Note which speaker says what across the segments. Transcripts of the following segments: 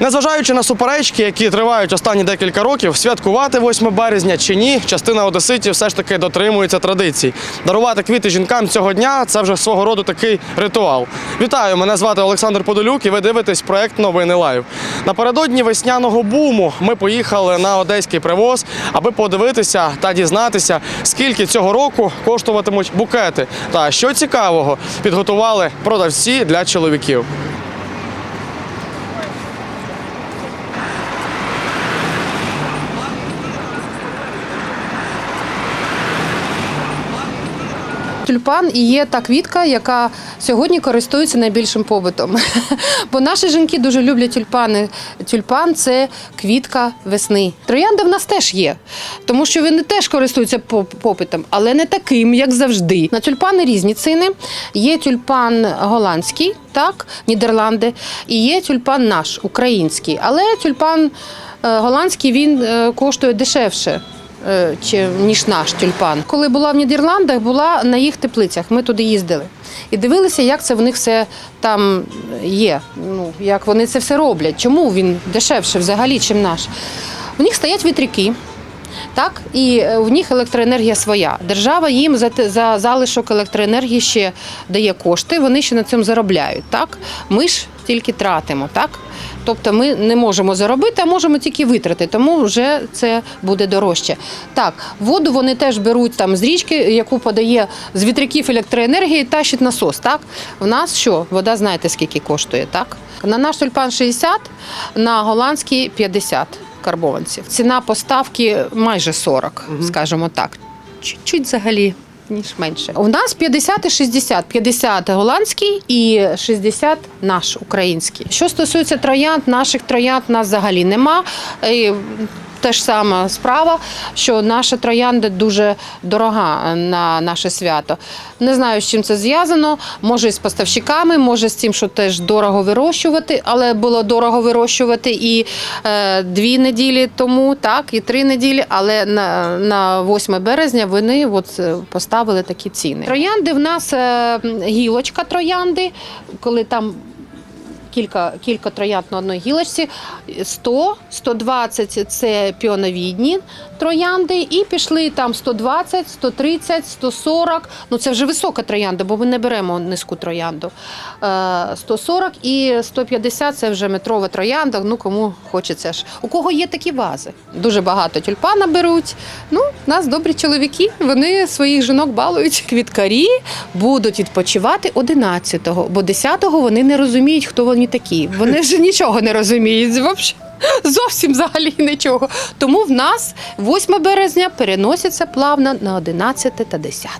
Speaker 1: Незважаючи на суперечки, які тривають останні декілька років, святкувати 8 березня чи ні, частина одеситів все ж таки дотримується традицій. Дарувати квіти жінкам цього дня це вже свого роду такий ритуал. Вітаю! Мене звати Олександр Подолюк, і ви дивитесь проект Новини Лайв. Напередодні весняного буму ми поїхали на одеський привоз, аби подивитися та дізнатися, скільки цього року коштуватимуть букети. Та що цікавого підготували продавці для чоловіків.
Speaker 2: Тюльпан і є та квітка, яка сьогодні користується найбільшим побитом. Бо наші жінки дуже люблять тюльпани. Тюльпан це квітка весни. Троянди в нас теж є, тому що вони теж користуються поп- попитом, але не таким, як завжди. На тюльпани різні ціни. Є тюльпан голландський, так, Нідерланди, і є тюльпан наш, український. Але тюльпан е, голландський він е, коштує дешевше ніж наш тюльпан. Коли була в Нідерландах, була на їх теплицях. Ми туди їздили і дивилися, як це в них все там є. Ну як вони це все роблять. Чому він дешевше взагалі, чим наш? У них стоять вітряки. Так, і е, в них електроенергія своя. Держава їм за, за залишок електроенергії ще дає кошти, вони ще на цьому заробляють. Так? Ми ж тільки тратимо. Так? Тобто ми не можемо заробити, а можемо тільки витрати, тому вже це буде дорожче. Так, воду вони теж беруть там з річки, яку подає з вітряків електроенергії, тащить насос. Так? В нас що? Вода знаєте, скільки коштує, так? На наш тюльпан 60, на голландський 50 карбованців. Ціна поставки майже 40, скажімо так. Чуть-чуть взагалі. Ніж менше. У нас 50 і 60. 50 голландський і 60 наш український. Що стосується троянд, наших троянд нас взагалі нема. І те ж сама справа, що наша троянда дуже дорога на наше свято. Не знаю, з чим це зв'язано. Може, з поставщиками, може з тим, що теж дорого вирощувати, але було дорого вирощувати і е, дві неділі тому, так, і три неділі, але на, на 8 березня вони от, е, поставили такі ціни. Троянди в нас е, гілочка троянди, коли там кілька, кілька троянд на одній гілочці. 100, 120 – це піоновідні троянди, і пішли там 120, 130, 140. Ну це вже висока троянда, бо ми не беремо низьку троянду. Е, 140 і 150 – це вже метрова троянда. Ну кому хочеться ж. У кого є такі вази? Дуже багато тюльпана беруть. Ну, нас добрі чоловіки. Вони своїх жінок балують. Квіткарі будуть відпочивати 11-го, бо 10-го вони не розуміють, хто вони такі. Вони ж нічого не розуміють. Зовсім взагалі нічого. Тому в нас 8 березня переноситься плавно на 11 та 10.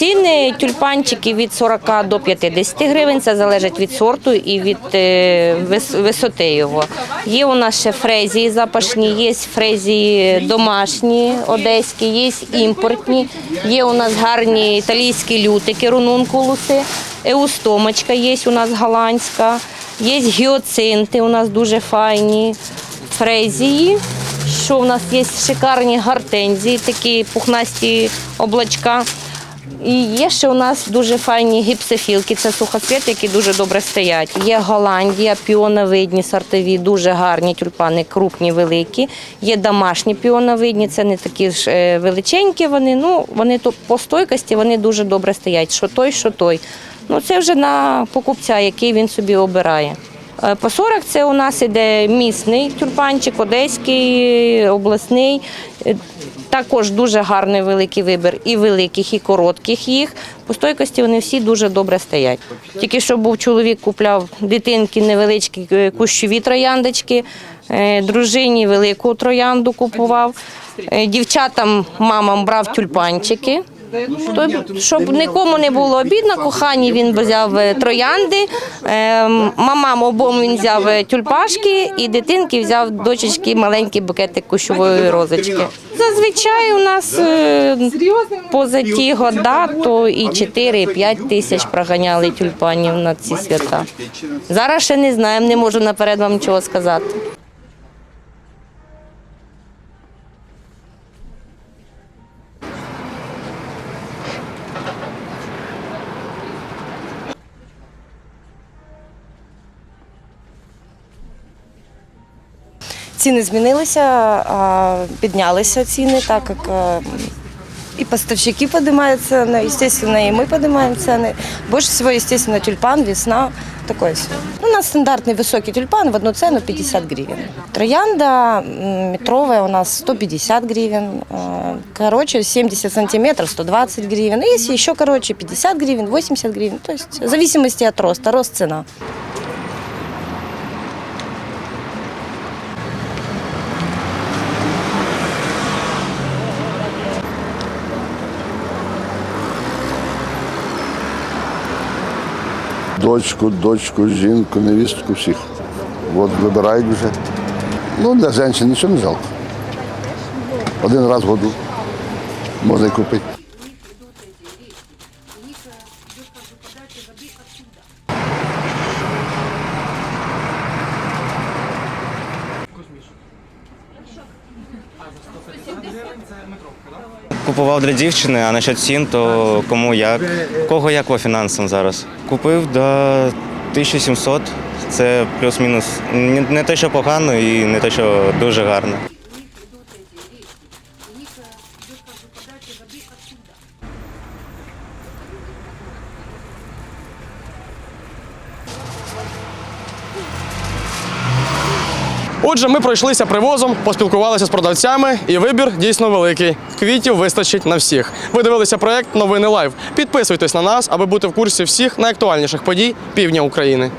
Speaker 3: Ціни тюльпанчики від 40 до 50 гривень. Це залежить від сорту і від е, висоти його. Є у нас ще фрезії запашні, є фрезії домашні, одеські, є імпортні. Є у нас гарні італійські лютики, рунункулуси, еустомочка є у нас голландська, є гіоцинти у нас дуже файні, фрезії. Що у нас є шикарні гортензії, такі пухнасті облачка. І є ще у нас дуже файні гіпсофілки, це сухоцвіти, які дуже добре стоять. Є Голландія, піоновидні, сортові, дуже гарні тюльпани, крупні, великі. Є домашні піоновидні, це не такі ж е, величенькі вони. Ну, вони по стойкості вони дуже добре стоять. Що той, що той. Ну, це вже на покупця, який він собі обирає. Е, По 40 це у нас іде місний тюльпанчик, одеський, обласний. Е, Також дуже гарний великий вибір і великих, і коротких їх. По стойкості вони всі дуже добре стоять. Тільки що був чоловік, купляв дитинки невеличкі е, кущові трояндочки, дружині велику троянду купував. Дівчатам, мамам брав тюльпанчики. То, щоб нікому не було обідно, кохані він взяв е, троянди, е, мамам обом він взяв е, тюльпашки і дитинки взяв дочечки маленький букетик кущової розочки. Зазвичай у нас поза ті года то і 4-5 тисяч проганяли тюльпанів на ці свята. Зараз ще не знаємо, не можу наперед вам нічого сказати.
Speaker 4: ціни змінилися, а, піднялися ціни, так як е, и поставщики поднимают цены, естественно, и мы поднимаем цены. Больше всего, естественно, тюльпан, весна, такое все. У нас стандартный высокий тюльпан в одну цену 50 гривен. Троянда м, метровая у нас 150 гривен, э, короче 70 сантиметров 120 гривен, и если еще короче 50 гривен, 80 гривен, то есть в зависимости от роста, рост цена.
Speaker 5: Дочку, дочку, жінку, невістку всіх. От вибирають вже. Ну, для жінки нічого не жалко. Один раз в году можна й купити.
Speaker 6: Купував для дівчини, а насчет цін, то кому як. Кого як по фінансам зараз? Купив до 1700. Це плюс-мінус не те, що погано, і не те, що дуже гарно.
Speaker 1: Отже, ми пройшлися привозом, поспілкувалися з продавцями, і вибір дійсно великий. Квітів вистачить на всіх. Ви дивилися проект Новини Лайв. Підписуйтесь на нас, аби бути в курсі всіх найактуальніших подій півдня України.